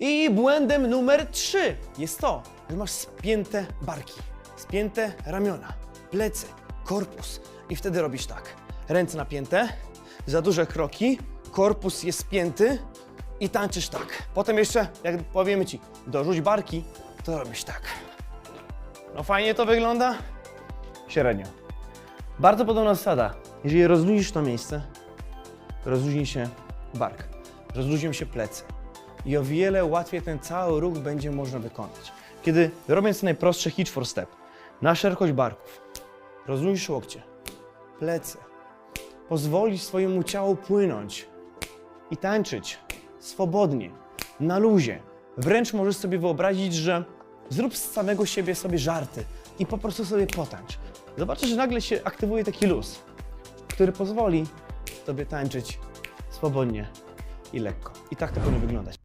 I błędem numer 3 jest to, że masz spięte barki, spięte ramiona, plecy, korpus. I wtedy robisz tak. Ręce napięte, za duże kroki, korpus jest spięty i tańczysz tak. Potem jeszcze, jak powiemy ci, dorzuć barki, to robisz tak. No fajnie to wygląda? Średnio. Bardzo podobna zasada. Jeżeli rozluźnisz to miejsce, rozluźni się bark, rozluźnią się plecy i o wiele łatwiej ten cały ruch będzie można wykonać. Kiedy robiąc najprostszy hitch for step, na szerokość barków, rozluźnisz łokcie, plecy, pozwolisz swojemu ciału płynąć i tańczyć swobodnie, na luzie. Wręcz możesz sobie wyobrazić, że zrób z samego siebie sobie żarty i po prostu sobie potańcz. Zobaczysz, że nagle się aktywuje taki luz, który pozwoli tobie tańczyć swobodnie i lekko. I tak to powinno wyglądać.